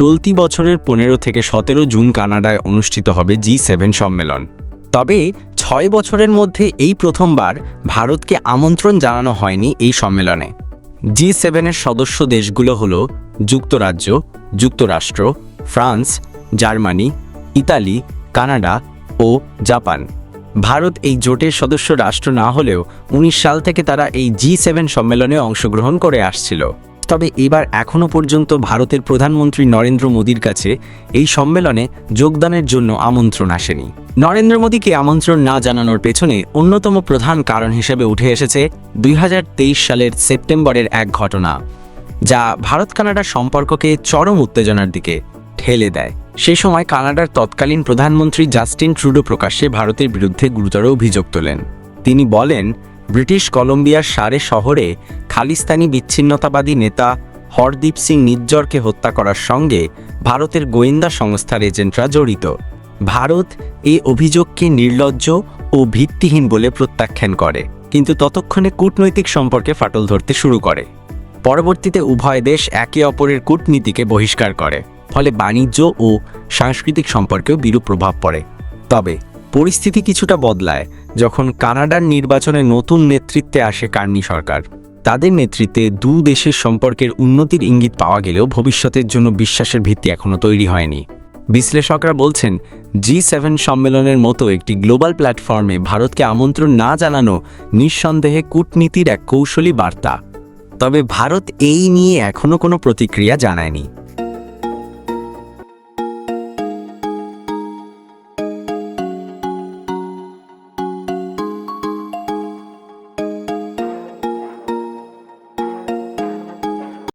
চলতি বছরের পনেরো থেকে সতেরো জুন কানাডায় অনুষ্ঠিত হবে জি সেভেন সম্মেলন। তবে ছয় বছরের মধ্যে এই প্রথমবার ভারতকে আমন্ত্রণ জানানো হয়নি এই সম্মেলনে। জি সেভেনের সদস্য দেশগুলো হল যুক্তরাজ্য, যুক্তরাষ্ট্র, ফ্রান্স, জার্মানি, ইতালি, কানাডা ও জাপান। ভারত এই জোটের সদস্য রাষ্ট্র না হলেও উনিশ সাল থেকে তারা এই জি সেভেন সম্মেলনে অংশগ্রহণ করে আসছিল। তবে এবার এখনও পর্যন্ত ভারতের প্রধানমন্ত্রী নরেন্দ্র মোদীর কাছে এই সম্মেলনে যোগদানের জন্য আমন্ত্রণ আসেনি। নরেন্দ্র মোদীকে আমন্ত্রণ না জানানোর পেছনে অন্যতম প্রধান কারণ হিসেবে উঠে এসেছে দুই হাজার তেইশ সালের সেপ্টেম্বরের এক ঘটনা, যা ভারত কানাডার সম্পর্ককে চরম উত্তেজনার দিকে ঠেলে দেয়। সে সময় কানাডার তৎকালীন প্রধানমন্ত্রী জাস্টিন ট্রুডো প্রকাশ্যে ভারতের বিরুদ্ধে গুরুতর অভিযোগ তোলেন। তিনি বলেন ব্রিটিশ কলম্বিয়ার সারে শহরে খালিস্তানি বিচ্ছিন্নতাবাদী নেতা হরদীপ সিং নিজ্জরকে হত্যা করার সঙ্গে ভারতের গোয়েন্দা সংস্থার এজেন্টরা জড়িত। ভারত এই অভিযোগকে নির্লজ্জ ও ভিত্তিহীন বলে প্রত্যাখ্যান করে, কিন্তু ততক্ষণে কূটনৈতিক সম্পর্কে ফাটল ধরতে শুরু করে। পরবর্তীতে উভয় দেশ একে অপরের কূটনীতিকে বহিষ্কার করে, ফলে বাণিজ্য ও সাংস্কৃতিক সম্পর্কেও বিরূপ প্রভাব পড়ে। তবে পরিস্থিতি কিছুটা বদলায় যখন কানাডার নির্বাচনে নতুন নেতৃত্বে আসে কার্নি সরকার। তাদের নেতৃত্বে দু দেশের সম্পর্কের উন্নতির ইঙ্গিত পাওয়া গেলেও ভবিষ্যতের জন্য বিশ্বাসের ভিত্তি এখনও তৈরি হয়নি। বিশ্লেষকরা বলছেন, জি সেভেন সম্মেলনের মতো একটি গ্লোবাল প্ল্যাটফর্মে ভারতকে আমন্ত্রণ না জানানো নিঃসন্দেহে কূটনীতির এক কৌশলী বার্তা। তবে ভারত এই নিয়ে এখনও কোনো প্রতিক্রিয়া জানায়নি।